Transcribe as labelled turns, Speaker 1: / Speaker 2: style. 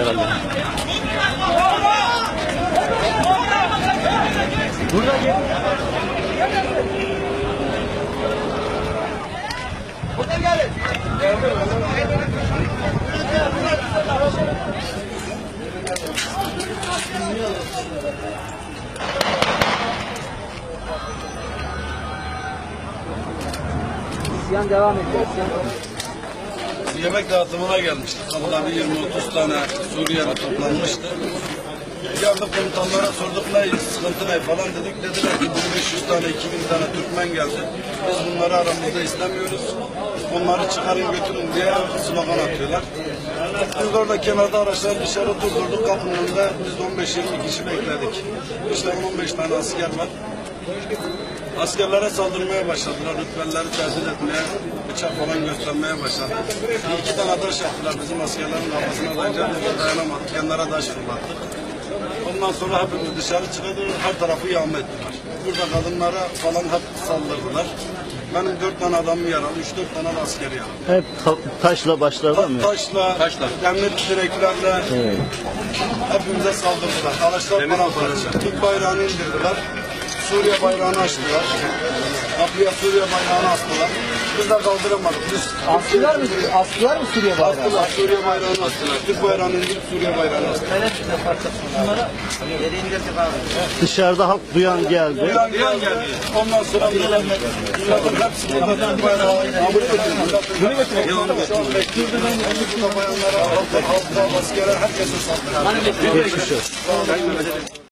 Speaker 1: herhalde. Burada gel. Burada gelin. İsyan devam ediyor. İsyan devam ediyor.
Speaker 2: Yemek dağıtımına gelmiştik. Kapıda bir 20-30 tane Suriyeli toplanmıştı. Geldik komutanlara sorduk ne sıkıntı ne falan dedik. Dediler ki 1500 tane 2000 tane Türkmen geldi. Biz bunları aramızda istemiyoruz. Onları çıkarın götürün diye slogan atıyorlar. Biz orada kenarda araçları dışarı durdurduk kapının önünde. Biz de 15-20 kişi bekledik. İşte 15 tane asker var. Askerlere saldırmaya başladılar. Rütbelileri tehdit etmeye, bıçak falan göstermeye başladı. Bir iki tane taş attılar bizim askerlerin kafasına de dayanamadık. Kenara taş fırlattık. Ondan sonra hepimiz dışarı çıkıyordu. Her tarafı yağma ettiler. Burada kadınlara falan hep saldırdılar. Benim dört tane adamım yaralı, üç dört tane de asker yaralı.
Speaker 3: Hep ta- taşla başladı mı?
Speaker 2: Taşla, Taşla. demir direklerle hepimize saldırdılar. Araçlar paramparça. Türk bayrağını indirdiler. Suriye bayrağını açtılar. Kapıya Suriye bayrağını astılar. Biz de kaldıramadık. Biz
Speaker 1: Astılar mı? Astılar mı Suriye bayrağı?
Speaker 2: Astılar. Suriye bayrağını astılar. Türk bayrağını indirip Suriye bayrağını astılar.
Speaker 3: Dışarıda halk duyan geldi.
Speaker 2: Bir an geldi. Ondan sonra milletin hepsi burada Türk bayrağı kabul ediyor. Bunu götürelim. Şu an bayanlara, halka, halka, askere, herkese saldırıyor.
Speaker 3: Geçmiş olsun.